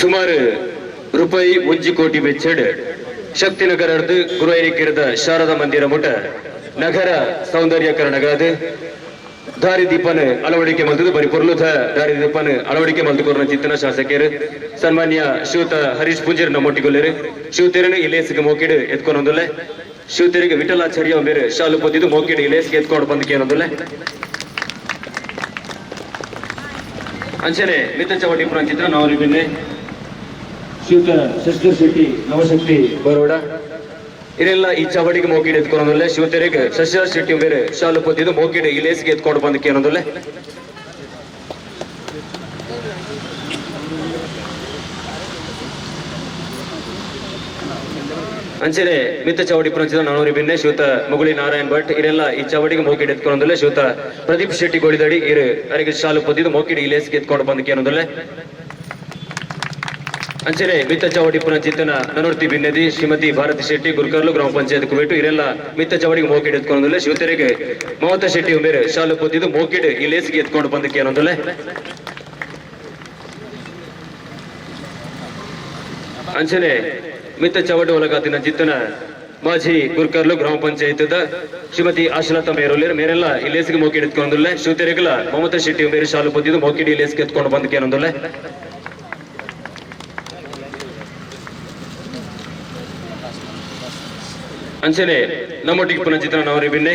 ಸುಮಾರು ರೂಪಾಯಿ ಒಂಜಿ ಕೋಟಿ ವೆಚ್ಚಡ್ ಶಕ್ತಿನಗರದ ಗುರುವೈರಿಕಿರದ ಶಾರದಾ ಮಂದಿರ ಮುಟ ನಗರ ದಾರಿ ದೀಪನ ಅಳವಡಿಕೆ ಮಲ್ತದು ದಾರಿ ದೀಪನ ಅಳವಡಿಕೆ ಮಲ್ತುಕೊರ್ನ ಚಿತ್ತನ ಶಾಸಕರು, ಸನ್ಮಾನ್ಯ ಶಿವತ ಹರೀಶ್ ಪೂಜರ್ ನಮ್ಮೊಟ್ಟಿಗೊಲ್ಲರು ಶಿವತೇರನು ಇಲೇಸಿಗೆ ಮೋಕಿಡು ಎತ್ಕೊಂಡೊಂದಲ್ಲ, ಶಿವತೆರಿಗೆ ವಿಠಲಾಚಾರ್ಯ ಬೇರೆ ಶಾಲು ಪೊದ್ದಿದ್ದು, ಮೋಕಿಡು ಇಲೇಸಿಗೆ ಎತ್ಕೊಂಡು ಬಂದಕ್ಕೆ ಅನ್ನೋದಲ್ಲ. ಅಂಚನೆ ಮಿತ್ತ ಚವಟಿ ಪುರ ಚಿತ್ರ ನಾವು ಬಿನ್ನೆ ಶ್ರೀಯುತ ಶಶಿಧರ್ ಶೆಟ್ಟಿ, ನವಶಕ್ತಿ ಬರೋಡ. ಇರೆಲ್ಲ ಈ ಚವಡಿಗೆ ಮೋಕಿಡೆ ಎತ್ಕೊಂಡೊಂದಲ್ಲೇ ಶಿವತೆರಿಗೆ ಶಶಿಧರ್ ಶೆಟ್ಟಿ ಬೇರೆ ಶಾಲು ಪೊದ್ದಿದ್ದು ಮೋಕಿಡೆ ಲೇಸಿಗೆ ಎತ್ಕೊಂಡು ಬಂದಕ್ಕೆ ಅನ್ನೋದಲ್ಲ ಅಂಚನೆ ಮಿತ್ತ ಚವಡಿ ಪ್ರಪಂಚದ ನಾನೂರಿ ಬಿನ್ನೆ ಶಿವತ ಮುಗುಳಿ ನಾರಾಯಣ್ ಭಟ್ ಇರೆಲ್ಲ ಈ ಚವಡಿಗೆ ಮೋಕಿಡ್ ಎತ್ಕೊಂಡೊಂದಲ್ಲೇ ಶಿವತ ಪ್ರದೀಪ್ ಶೆಟ್ಟಿ ಗೋಳಿದಡಿ, ಇರು, ಅರಿಗೆ ಶಾಲು ಪೊದ್ದಿದ್ದು ಮೋಕಿಡ್ ಲೇಸಿಗೆ ಎತ್ಕೊಂಡು ಬಂದಕ್ಕೆ ಅನ್ನೋದಲ್ಲ ಅಂಚನೆ ಮಿತ್ತ ಚವಡಿ ಪುನಚಿತ್ತನ ನನೂರ್ತಿ ಬಿನ್ನದಿ ಶ್ರೀಮತಿ ಭಾರತಿ ಶೆಟ್ಟಿ, ಗುರುಕರ್ಲು ಗ್ರಾಮ ಪಂಚಾಯತ್ ಕುಬಿಟ್ಟು ಇರೆಲ್ಲ ಮಿತ್ತ ಚವಡಿಗೆ ಮೋಕಿಡ್ ಎತ್ಕೊಂಡಲ್ಲ ಶಿವತೆರೆಗೆ ಮಮತ ಶೆಟ್ಟಿ ಬೇರೆ ಶಾಲು ಪೊತ್ತಿದ್ದು ಮೋಕಿಡ್ ಈ ಲೇಸಿಗೆ ಎತ್ಕೊಂಡು ಬಂದಕ್ಕೆ ಏನೊಂದಲ್ಲ. ಅಂಚನೆ ಮಿತ್ತ ಚಾವಡಿ ಒಳಗಾತಿನ ಚಿತ್ತನ ಮಾಜಿ ಗುರ್ಕರ್ಲು ಗ್ರಾಮ ಪಂಚಾಯತ್ ಶ್ರೀಮತಿ ಆಶಲತಾ ಮೇರೋಲಿರ್ ಮೇರೆಲ್ಲ ಈ ಲೇಸಿಗೆ ಮೋಕಿಡ್ ಎತ್ಕೊಂಡಲ್ಲ ಶಿವತೆರೆಗಲ ಮಮತಾ ಶೆಟ್ಟಿ ಬೇರೆ ಶಾಲು ಪೊತ್ತಿದ್ದು ಮೋಕಿಡ್ ಈ ಲೇಸಿಗೆ ಎತ್ಕೊಂಡು ಬಂದಕ್ಕೆ ಅನ್ನೋದಲ್ಲ ಅಂಚನೆ ನಮ್ಮೊಟ್ಟಿಗೆ ಪುನಚಿತ್ರ ನಾವರಿ ಬಿನ್ನೆ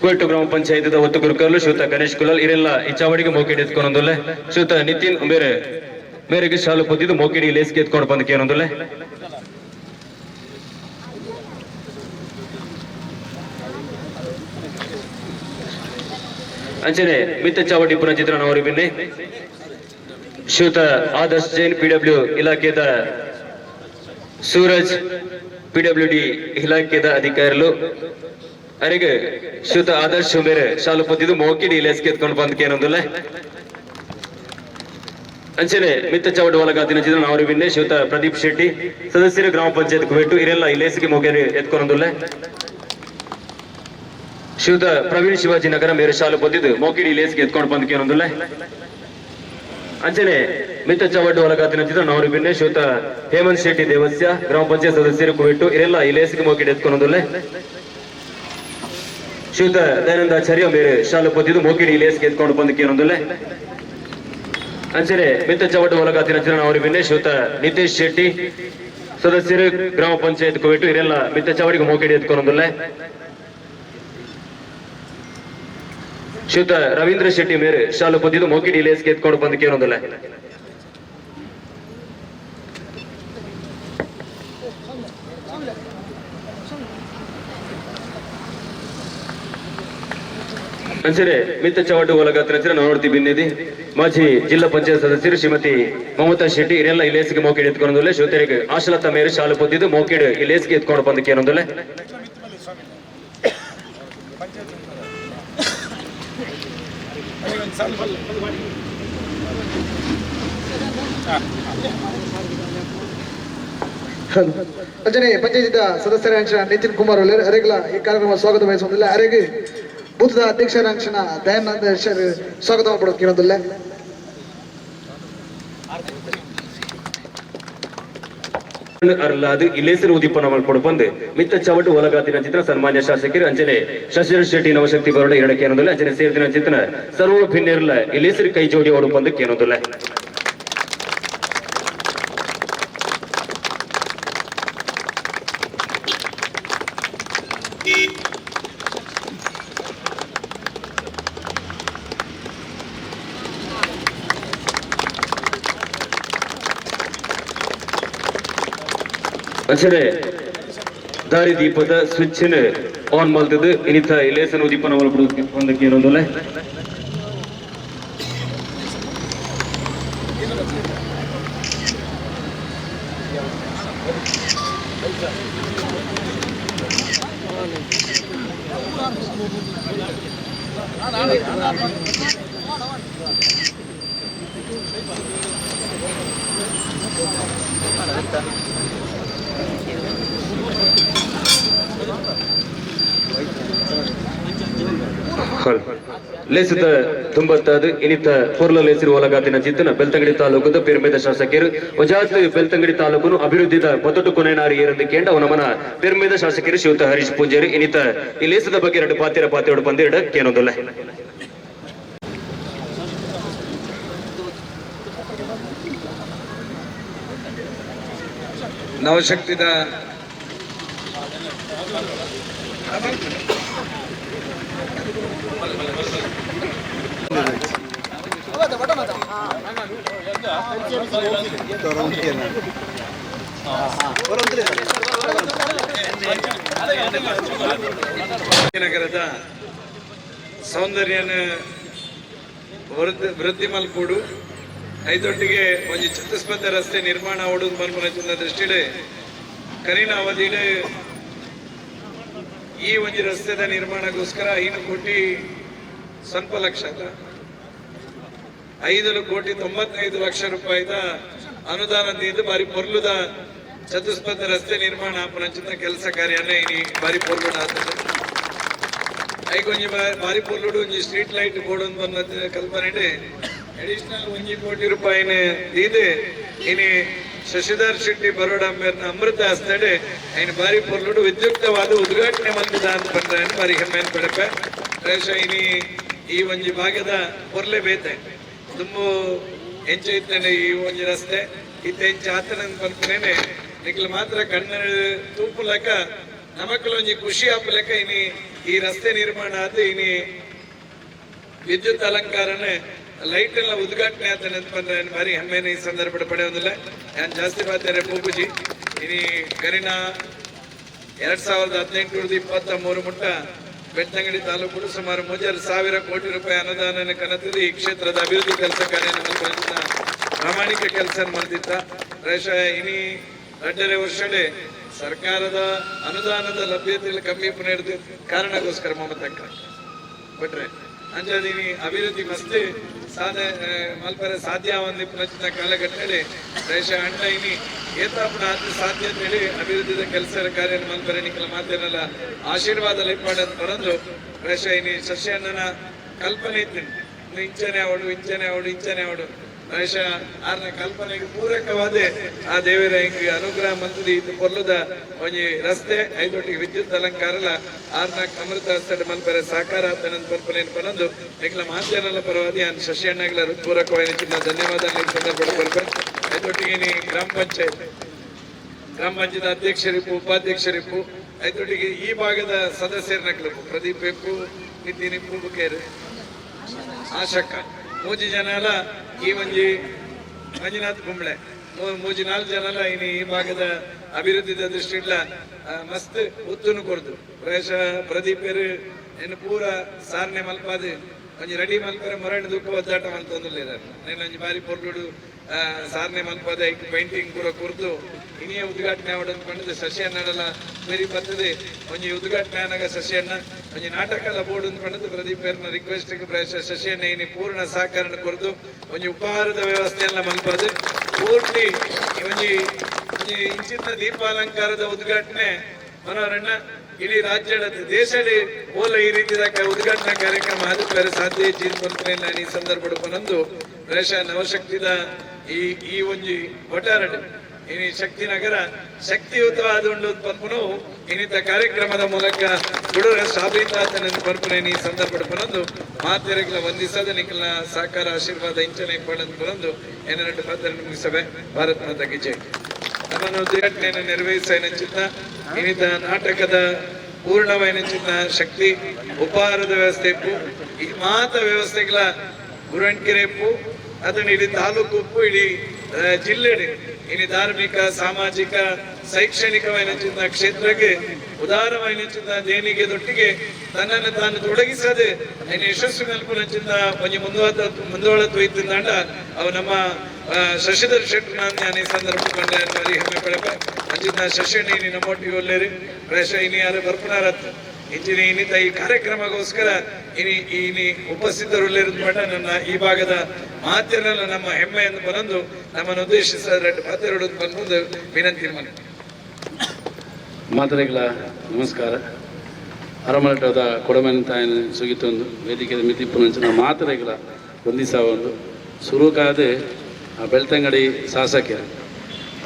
ಕುವೆಟ್ಟು ಗ್ರಾಮ ಪಂಚಾಯತ್ ಒತ್ತು ಗುರುಕರ್ಲು ಶ್ರೂತ ಗಣೇಶ್ ಕುಲಾಲ್ ಇರೆಲ್ಲ ಈ ಚಾವಡಿಗೆ ಮೋಕಿಡಿ ಎತ್ಕೊಂಡೊಂದಲ್ಲ ಶ್ರೂತ ನಿತಿನ್ ಬೇರೆ, ಮೇರೆಗೆ ಶಾಲು ಕೂತಿದ್ದು ಮೋಕಿಡಿ ಲೇಸ್ಗೆ ಎತ್ಕೊಂಡು ಬಂದಕ್ಕೆ ಅನ್ನೋದಲ್ಲ ಅಂಚನೆ ಮಿತ್ತ ಚಾವಡಿ ಪುನಚಿತ್ರ ನಾವರಿ ಬಿನ್ನೆ ಶ್ರೂತ ಆದರ್ಶ್ ಜೈನ್ ಪಿಡಬ್ಲ್ಯೂ ಇಲಾಖೆದ ಸೂರಜ್ ಪಿಡಬ್ಲ್ಯೂ ಡಿ ಇಲಾಖೆದ ಅಧಿಕಾರಿಗಳು ಅವರಿಗೆ ಶುದ್ಧ ಆದರ್ಶ ಬೇರೆ ಶಾಲು ಪೊದ್ದಿದ್ದು ಮೋಕಿಡಿ ಲೇಸ್ಗೆ ಎತ್ಕೊಂಡು ಬಂದಕ್ಕೆ ಅನ್ನೋದಲ್ಲ ಅಂಚನೆ ಮಿತ್ತ ಚವಡ ಒಳಗಾದಿನ ಚಿತ್ರ ನಾವು ಬಿನ್ನೆ ಶುತ ಪ್ರದೀಪ್ ಶೆಟ್ಟಿ ಸದಸ್ಯರು ಗ್ರಾಮ ಪಂಚಾಯತ್ ಕುವೆಟ್ಟು ಇರೆಲ್ಲ ಈ ಲೇಸಿಗೆ ಮೋಕೆರೆ ಎತ್ಕೊಂಡೊಂದಲ್ಲ ಶ್ರೀಯುತ ಪ್ರವೀಣ್ ಶಿವಾಜಿ ನಗರ ಮೇರೆ ಶಾಲು ಪೊದ್ದಿದ್ದು ಮೋಕಿಡಿ ಇಲೇಸಿಗೆ ಎತ್ಕೊಂಡು ಬಂದಕ್ಕೆ ಅಂಚನೆ ಮಿತ ಚವಡ್ಡು ಒಳಗಾತಿನ ಚಿತ್ರ ನಾವು ಶ್ರೀಯುತ ಹೇಮಂತ್ ಶೆಟ್ಟಿ ದೇವಸ್ಯ, ಗ್ರಾಮ ಪಂಚಾಯತ್ ಸದಸ್ಯರು ಕುವೆಟ್ಟು, ಇರೆಲ್ಲ ಈ ಲೇಸಿಗೆ ಎತ್ಕೊಂಡೊಂದಲ್ಲೇ ಎತ್ಕೊಂಡೊಂದಲ್ಲ ದಯಾನಂದ ದಯಾನಂದಾಚಾರ್ಯ ಬೇರೆ ಶಾಲು ಪೊತ್ತಿದ್ದು ಮೋಕಿಡಿ ಈ ಲೇಸಿಗೆ ಎತ್ಕೊಂಡು ಬಂದಕ್ಕೆ ಅನ್ನೋದಲ್ಲ ಅಂಚನೆ ಮಿತ ಚವಡ್ಡು ಒಳಗಾತಿನ ಚಿತ್ರ ನಾವು ಬಿನ್ನೆ ನಿತೇಶ್ ಶೆಟ್ಟಿ ಸದಸ್ಯರು, ಗ್ರಾಮ ಪಂಚಾಯತ್ ಕುವೆಟ್ಟು, ಇರೆಲ್ಲ ಮಿತ ಚವಡಿಗೆ ಮೋಕೆಡಿ ಎತ್ಕೊಂಡೊಂದಲ್ಲ ಶ್ರೀಯುತ ರವೀಂದ್ರ ಶೆಟ್ಟಿ ಮೇರೆ ಶಾಲು ಪೊದ್ದಿದ್ದು ಮೋಕಿಡಿ ಲೇಸ್ ಎತ್ಕೊಂಡು ಬಂದು ಕೇಳೋದಿಲ್ಲ. ಅಂಚನೆ ಮಿತ್ತ ಚವಟು ಒಳಗಾತ್ರ ನಾವು ನೋಡ್ತೀವಿ ಬಿನ್ನಿದಿ. ಮಾಜಿ ಜಿಲ್ಲಾ ಪಂಚಾಯತ್ ಸದಸ್ಯರು ಶ್ರೀಮತಿ ಮಮತಾ ಶೆಟ್ಟಿ ಇರೆಲ್ಲ ಈ ಲೇಸಿಗೆ ಮೋಕೆಡ್ ಎತ್ಕೊಂಡಲ್ಲ ಶಿವತೆರಿಗೆ ಆಶಲತಾ ಮೇರೆ ಶಾಲು ಪೊದ್ದಿದ್ದು ಮೋಕಿಡ್ ಈ ಲೇಸಿಗೆ ಎತ್ಕೊಂಡು ಬಂದಕ್ಕೆ ಅನ್ನೋದಲ್ಲ ಅಂಜನೆ ಪಂಚಾಯತಿದ ಸದಸ್ಯರ ನಿತಿನ್ ಕುಮಾರ್ ಅರೆಗಳ ಈ ಕಾರ್ಯಕ್ರಮ ಸ್ವಾಗತ ಬಯಸುವುದಿಲ್ಲ ಅರೆಗೆ ಬೂತದ ಅಧ್ಯಕ್ಷರ ಅಂಶನ ದಯಾನಂದ ಸ್ವಾಗತ ಇರೋದಿಲ್ಲ ಅರ್ಲಾದು ಇಲೇಸರು ಉದೀಪನ ಮಾಡ್ಕೊಂಡು ಬಂದು. ಮಿತ್ತ ಚವಟು ಒಲಗಾತಿನ ಚಿತ್ರ ಸನ್ಮಾನ್ಯ ಶಾಸಕರು ಅಂಚನೆ ಶಶಿರ ಶೆಟ್ಟಿ ನವಶಕ್ತಿ ಬರೋಡ ಎರಡಕ್ಕೆ ಅನ್ನೋದಿಲ್ಲ. ಅಂಚನೆ ಸೇರಿದಿನ ಚಿತ್ರ ಸರ್ವ ಭಿನ್ನಿರಲ್ಲ ಇಲೇಸರು ಕೈ ಜೋಡಿ ಅವರು ಬಂದಕ್ಕೆ ಅಂಚನೆ ದಾರಿ ದೀಪದ ಸ್ವಿಚ್ ಆನ್ ಮಲ್ತದ್ದು ಇನಿತ ಇಲೇಸನ ನಾವು ಬಿಡೋದಕ್ಕೆ ಒಂದಕ್ಕೆ ಅನ್ನೋದಿಲ್ಲ ಲೇಸಿದ ತುಂಬತ್ತಾದು ಇನಿತ ಪೊರ್ಲ ಲೇಸಿರು ಒಲಗಾತಿನ ಚಿತ್ತನ ಬೆಳ್ತಂಗಡಿ ತಾಲೂಕದ ಪೆರ್ಮೇದ ಶಾಸಕರು ವಜಾತ್ ಬೆಳ್ತಂಗಡಿ ತಾಲೂಕುನು ಅಭಿವೃದ್ಧಿದ ಪೊತ್ತಟ್ಟು ಕೊನೆನಾರಿ ಏರಂದು ಕೇಂಡ ಅವನಮನ ಪೆರ್ಮೇದ ಶಾಸಕರು ಶಿವತ ಹರೀಶ್ ಪೂಜಾರಿ. ಇನಿತ ಈ ಲೇಸದ ಬಗ್ಗೆ ಎರಡು ಪಾತಿರ ಪಾತಿರೋಡು ಎರಡು ಕೇನೋದಲ್ಲ. ನವಶಕ್ತಿದ ನಗರದ ಸೌಂದರ್ಯನ ವೃದ್ಧಿ ಐದೊಟ್ಟಿಗೆ ಒಂದು ಚತುಸ್ಪಥ ರಸ್ತೆ ನಿರ್ಮಾಣ ಆವಡುದು ಚಿನ್ನ ದೃಷ್ಟಿಡೆ ಕರೀನ ಅವಧಿಡೆ ಈ ಒಂದು ರಸ್ತೆದ ನಿರ್ಮಾಣಕ್ಕೋಸ್ಕರ ಐನು ಕೋಟಿ, ಸ್ವಲ್ಪ ಲಕ್ಷ. ಐದು ಕೋಟಿ ತೊಂಬತ್ತೈದು ಲಕ್ಷ ರೂಪಾಯಿದ ಅನುದಾನ ನೀಡಿದ್ದು ಬಾರಿ ಪೊರ್ಲುದ ಚತುಷ್ಪಥ ರಸ್ತೆ ನಿರ್ಮಾಣ ಪ್ರಚಿತ ಕೆಲಸ ಕಾರ್ಯನ ಇನಿ ಬಾರಿ ಪೊರ್ಲುಡ ಆಗ್ತದೆ ಐಕ್ ಒಂಜಿ ಬಾರಿ ಪೊರ್ಲುಡು, ಒಂಜಿ ಸ್ಟ್ರೀಟ್ ಲೈಟ್ ಬೋರ್ಡ್ ಅಂತ ಬಂದ ಕಲ್ಪನೆ ಅಡಿಷನಲ್ ಒಂಜಿ ಕೋಟಿ ರೂಪಾಯಿನ ದೀದೆ ಇನಿ ಶಶಿಧರ್ ಶೆಟ್ಟಿ, ಬರೋಡ ಮೇರ್ನ ಅಮೃತ ಹಸ್ತಡೆ ಐನ್ ಬಾರಿ ಪೊರ್ಲುಡು, ವಿದ್ಯುಕ್ತವಾದ ಉದ್ಘಾಟನೆ ಮಂದಿದ ಅಂತ ಬಂದ್ರೆ ಬಾರಿ ಹೆಮ್ಮೆ ಪಡಪೆ ಇನಿ ಈ ಒಂಜಿ ಭಾಗದ ಪೊರ್ಲೆ ಬೇತೆ. ತುಂಬು ಹೆಂಚು ಇತ್ತೇನೆ ಈ ಒಂಜಿ ರಸ್ತೆ. ಇತ್ತ ಎಂಚ ಆತನ ಪನ್ಪನೇನೆ ನಿಕ್ಲು ಮಾತ್ರ ಕಣ್ಣ ತೂಪು ಲೆಕ್ಕ ನಮಕ್ಕಲು ಒಂಜಿ ಖುಷಿ ಆಪು ಲೆಕ್ಕ ಇನಿ ಈ ರಸ್ತೆ ನಿರ್ಮಾಣ ಆದ ಇನಿ ವಿದ್ಯುತ್ ಅಲಂಕಾರನೆ ಲೈಟ್ ಎಲ್ಲ ಉದ್ಘಾಟನೆ ಆತ ನೆನಪಂದ್ರೆ ಭಾರಿ ಹೆಮ್ಮೆನ ಈ ಸಂದರ್ಭ ಪಡೆಯೋದಿಲ್ಲ ನಾನು ಜಾಸ್ತಿ ಮಾತಾರೆ ಪೂಪುಜಿ, ಇನಿ ಕರಿನ ಎರಡ್ ಸಾವಿರದ ಹದಿನೆಂಟು ಇಪ್ಪತ್ತ ಮೂರು ಮುಟ್ಟ ಬೆಳ್ತಂಗಡಿ ತಾಲೂಕು ಸುಮಾರು ಮೂಜಾರು ಸಾವಿರ ಕೋಟಿ ರೂಪಾಯಿ ಅನುದಾನ ಕನತಿದ್ದು ಈ ಕ್ಷೇತ್ರದ ಅಭಿವೃದ್ಧಿ ಕೆಲಸ ಕಾರ್ಯ ಪ್ರಾಮಾಣಿಕ ಕೆಲಸ ಮಾಡಿದ್ದ ಪ್ರಾಯಶಃ ಇನಿ ಎರಡನೇ ವರ್ಷಡೆ ಸರ್ಕಾರದ ಅನುದಾನದ ಲಭ್ಯತೆಯಲ್ಲಿ ಕಮ್ಮಿ ಪುನರ್ದು ಕಾರಣಕ್ಕೋಸ್ಕರ ಮಮತಕ್ಕ ಬಿಟ್ರೆ ಅಂಜದಿನಿ ಅಭಿವೃದ್ಧಿ ಮಸ್ತ್ ಸಾಧ ಮಲ್ಪರ ಸಾಧ್ಯ ಒಂದು ಪ್ರಚಿತ ಕಾಲಘಟ್ಟದಲ್ಲಿ ದೇಶ ಅಣ್ಣ, ಇನಿ ಏತಾಪುನ ಆದ ಸಾಧ್ಯ ಅಂತೇಳಿ ಅಭಿವೃದ್ಧಿದ ಕೆಲಸ ಕಾರ್ಯ ಮಲ್ಪರ ನಿಖಲ ಮಾತೇನಲ್ಲ, ಆಶೀರ್ವಾದ ಲೈಪಾಡಂತ ಬರಂದು ದೇಶ ಇನಿ, ಸಸ್ಯ, ಅಣ್ಣನ ಕಲ್ಪನೆ ಇತ್ತು. ಇಂಚನೆ ಅವಳು ಇಂಚನೆ ಅವಳು, ಇಂಚನೆ ಅವಡು ಪ್ರಾಯಶಃ ಆರ್ನ ಕಲ್ಪನೆಗೆ ಪೂರಕವಾದ ಆ ದೇವರ ಹೆಂಗೆ ಅನುಗ್ರಹ ಮಂತ್ರಿ ಇದು ಕೊಲ್ಲದ ಒಂಜಿ ರಸ್ತೆ, ಐದೊಟ್ಟಿಗೆ ವಿದ್ಯುತ್ ಅಲಂಕಾರಲ ಆರ್ನ ಅಮೃತ ಹಸ್ತದ ಮಲ್ಪರೆ ಸಾಕಾರ ಆತನಂತ ಕಲ್ಪನೆ ಬನ್ನೊಂದು ಎಗ್ಲ ಮಾಧ್ಯಮದ ಪರವಾಗಿ ನಾನು ಶಶಿ ಅಣ್ಣಗಳ ಪೂರಕವಾಗಿ ಚಿನ್ನ ಧನ್ಯವಾದ ಸಂದರ್ಭ ಬರ್ಬೇಕು ಐದೊಟ್ಟಿಗೆ ನೀ ಗ್ರಾಮ ಪಂಚಾಯತ್. ಗ್ರಾಮ ಪಂಚಾಯತ್ ಅಧ್ಯಕ್ಷರಿಪ್ಪು, ಉಪಾಧ್ಯಕ್ಷರಿಪ್ಪು. ಐದೊಟ್ಟಿಗೆ ಈ ಭಾಗದ ಸದಸ್ಯರನ್ನ ಪ್ರದೀಪ್ ಎಪ್ಪು ನಿತಿನ್ ಇಪ್ಪು ಬುಕೇರು. ಆಶಕ್ಕ. ಮೂಜಿ ಜನ ಎಲ್ಲ ಈ ಒಂಜಿ ಮಂಜುನಾಥ್ ಕುಂಬಳೆ ಮೂಜಿ ನಾಲ್ಕು ಜನ ಎಲ್ಲ ಇನ್ನು ಈ ಭಾಗದ ಅಭಿವೃದ್ಧಿದ ದೃಷ್ಟಿಡ್ಲ ಮಸ್ತ್ ಉತ್ತನ್ನು ಕೊಡ್ದು. ಪ್ರವೇಶ ಪ್ರದೀಪರು ಇನ್ನು ಪೂರ ಸಾರನೆ ಮಲ್ಪಾದ. ಒಂಜಿ ರೆಡಿ ಮಲ್ಪರೆ ಮರಣ ದುಃಖ ಒದ್ದಾಟ నేను ಒಂಜಿ ಬಾರಿ ಪೊರ್ಲುಡು ಸಾರನೆ ಮಲ್ಪದ ಪೇಂಟಿಂಗ್ ಪೂರ ಕುರ್ದು ಇನಿಯ ಉದ್ಘಾಟನೆ ಅವಡನ್ ಪಂಡದ ಶಶಿ ಅನ್ನಡಲ ಮೇರಿ ಬರ್ತದೆ. ಒಂಜಿ ಉದ್ಘಾಟನೆ ಆನಾಗ ಅಣ್ಣ ಒಂಜಿ ನಾಟಕದ ಬೋರ್ಡ್ ಅಂತ ಪಂಡದ ಪ್ರದೀಪ್ ಪೇರ್ನ ರಿಕ್ವೆಸ್ಟ್ ಸಸಿ ಅನ್ನ ಇನಿ ಪೂರ್ಣ ಸಹಕಾರ ಕೊರತು ಒಂಜಿ ಉಪಹಾರದ ವ್ಯವಸ್ಥೆ ಎಲ್ಲ ಮಲ್ಪದು. ಪೂರ್ತಿ ಒಂಜಿ ಒಂಜಿ ಇಂಚಿನ ದೀಪಾಲಂಕಾರದ ಉದ್ಘಾಟನೆ. ಮನೋರಣ್ಣ ಇಡೀ ರಾಜ್ಯದ, ದೇಶದ ಓಲ ಈ ರೀತಿಯ ಉದ್ಘಾಟನಾ ಕಾರ್ಯಕ್ರಮ ಅದು ಬೇರೆ ಸಾಧ್ಯ ನಾನು ಈ ಸಂದರ್ಭ ಬಂದು ದೇಶ ನವಶಕ್ತಿದ ಈ ಈ ಒಂಜಿ ಒಟ್ಟಾರಡು ಇನಿ ಶಕ್ತಿ ನಗರ ಶಕ್ತಿಯುತವಾದ ಒಂದು ಪಂಪನು ಇನಿತ ಕಾರ್ಯಕ್ರಮದ ಮೂಲಕ ಗುಡುರ ಸಾಬೀತಾತನ ಪಂಪನೆ ಈ ಸಂದರ್ಭ ಬಂದು ಮಾತೆರೆಗಳ ವಂದಿಸದ ನಿಖಲ ಸಾಕಾರ ಆಶೀರ್ವಾದ ಇಂಚನೆ ಪಡೆದು ಬಂದು ಏನೆರಡು ಪದರ ಮುಗಿಸವೆ ಭಾರತ ಮಾತಾಗಿ ಜೈ. ನಮ್ಮನ್ನು ಉದ್ಘಾಟನೆಯನ್ನು ನಿರ್ವಹಿಸ ಚಿತ್ತ ಇನ್ನಿತ ನಾಟಕದ ಪೂರ್ಣವೈನ ಚಿನ್ನ ಶಕ್ತಿ ಉಪಹಾರದ ವ್ಯವಸ್ಥೆ ಈ ಮಾತ ವ್ಯವಸ್ಥೆಗಳ ಗುರುವಣ್ಕೆರೆ ಇಪ್ಪು ಅದನ್ನು ಇಡೀ ತಾಲೂಕು ಇಡೀ ಜಿಲ್ಲೆಡೆ ಇನ್ನು ಧಾರ್ಮಿಕ, ಸಾಮಾಜಿಕ ಶೈಕ್ಷಣಿಕವೈನಚಿನ ಕ್ಷೇತ್ರಕ್ಕೆ ದೇಣಿಗೆ ದೊಟ್ಟಿಗೆ ತನ್ನನ್ನು ತಾನು ತೊಡಗಿಸದೆ ಇನ್ನು ಯಶಸ್ವಿ ಮಲ್ಪುನಚಿನ ಒಂಜಿ ಮುಂದುವಾದ ಮುಂದುವಳತ್ವ ಇತ್ತು ತಂಡ, ಅವು ನಮ್ಮ ಶಶಿಧರ್ ಶೆಟ್ಟರ್ ನಾನು ಈ ಸಂದರ್ಭ ಹೆಮ್ಮೆ ಪಡಪ ಅಂಚಿನ ಶಶಿ ನೀನು ನಮ್ಮೊಟ್ಟಿಗೆ ಒಳ್ಳೇರಿ ಪ್ರಾಯಶಃ ಇನ್ನು ಯಾರು ಬರ್ಪುನಾರತ್ತ ಇಂಚಿನ ಇನ್ನಿತ ಈ ಕಾರ್ಯಕ್ರಮಗೋಸ್ಕರ ಇನಿ ಇನಿ ಉಪಸ್ಥಿತರುಳ್ಳಿರೋದು ಮಟ್ಟ ನನ್ನ ಈ ಭಾಗದ ಮಾಧ್ಯಮ ನಮ್ಮ ಹೆಮ್ಮೆಯನ್ನು ಬಂದು ನಮ್ಮನ್ನು ಉದ್ದೇಶಿಸಿದ ಎರಡು ಮಾತೆರಡು ಬಂದು ವಿನಂತಿ ಮಾತ್ರೆಗಳ ಮಾತರೆಗಳ ನಮಸ್ಕಾರ. ಅರಮಲಟದ ಕೊಡಮನ ತಾಯಿನ ಸುಗಿತೊಂದು ವೇದಿಕೆ ಮಿತಿ ಪುನಂಚಿನ ಮಾತ್ರೆಗಳ ಹೊಂದಿಸ ಒಂದು. ಸುರುಕಾದೆ ಆ ಬೆಳ್ತಂಗಡಿ ಶಾಸಕ.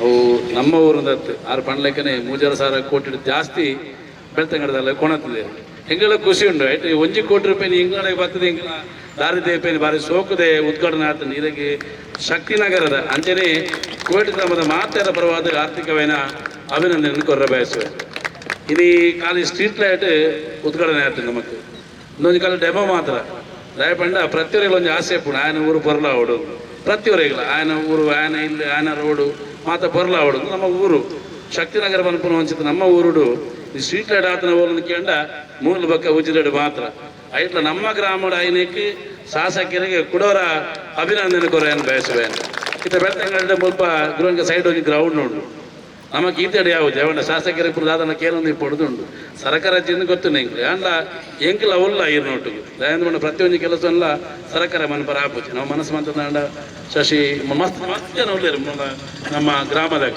ಅವು ನಮ್ಮ ಊರಿಂದ ಆರು ಪಂಡ್ಲೆಕ್ಕನೆ ಮೂಜರ ಸಾವಿರ ಕೋಟಿ ಜಾಸ್ತಿ ಬೆಳ್ತಂಗಡದಲ್ಲ, ಕೊಣತ್ತದೆ. ಹೆಂಗೆಲ್ಲ ಖುಷಿ ಉಂಟು, ಆಯ್ತು? ಒಂಜಿ ಕೋಟಿ ರೂಪಾಯಿ ಹಿಂಗಡೆ ಬರ್ತದೆ, ಹಿಂಗ ದಾರಿ ಬಾರಿ ಸೋಕದೆ, ಉದ್ಘಾಟನೆ ಆಗ್ತದೆ ಇದಕ್ಕೆ ಶಕ್ತಿನಗರದ ಅಂಜನೆ ಕೋಟಿ ಧಾಮದ ಮಾತೆರ ಪರವಾದ ಆರ್ಥಿಕವೇನ ಅಭಿನಂದನೆ ಕೊರ ಬಯಸುವೆ. ಇದು ಖಾಲಿ ಸ್ಟ್ರೀಟ್ ಲೈಟ್ ಉದ್ಘಾಟನೆ ಆಗ್ತದೆ ನಮಗೆ ಇನ್ನೊಂದು ಕಾಲ ಡೆಮೋ ಮಾತ್ರ. ದಯಪಂಡ ಪ್ರತಿಯೊರಿಗೂ ಒಂದು ಆಸೆ ಪುಣ, ಆಯನ ಊರು ಬರಲ ಅವಡು ಪ್ರತಿಯೊರಿಗಿಲ್ಲ ಆಯನ ಊರು, ಆಯನ ಇಲ್ಲಿ, ಆಯನ ರೋಡು, ಮಾತ್ರ ಬರಲ ಅವಡು ನಮ್ಮ ಊರು. ಶಕ್ತಿನಗರ ಮನಪುನ ಒಂಚಿತ ನಮ್ಮ ಊರುಡು. ಈ ಸ್ಟ್ರೀಟ್ ಲೈಟ್ ಆತನ ಓಲನ್ನು ಕೇಂದ ಮೂಲ ಬಕ್ಕ ಉಜಿರಡು ಮಾತ್ರ. ಐಟ್ಲ ನಮ್ಮ ಗ್ರಾಮದ ಐನಕ್ಕೆ ಶಾಸಕರಿಗೆ ಕುಡೋರ ಅಭಿನಂದನೆ ಕೊರೆಯನ್ನು ಬಯಸುವೆ ಇತ್ತ ಬೆಳ್ತಂಗಡ ಮುಲ್ಪ ಗೃಹ ಸೈಡ್ ಹೋಗಿ ಗ್ರೌಂಡ್ ಉಂಟು ನಮಗೆ ಈತಡೆ ಯಾವುದು? ಯಾವಣ್ಣ ಶಾಸಕರ ಪ್ರಧಾನ ಕೇರೊಂದು ಪಡೆದುಂಡು. ಸರಕಾರ ಚಿನ್ನ ಗೊತ್ತು ನಿಂಗೆ ಅಂಡ ಲವಲ್ಲ ಅವಲ್ಲ ನೋಟು ದಯಾನಂದ ಮಣ್ಣ ಪ್ರತಿಯೊಂದು ಕೆಲಸ ಎಲ್ಲ ಸರ್ಕಾರ ಮನಪರ ಆಪುಜಿ ನಾವು ಮನಸ್ಸು ಮಾತನಾಡ ಶಶಿ ಮಸ್ತ್ ಮಸ್ತ್ ನಮ್ಮ ನಮ್ಮ ಗ್ರಾಮದಾಗ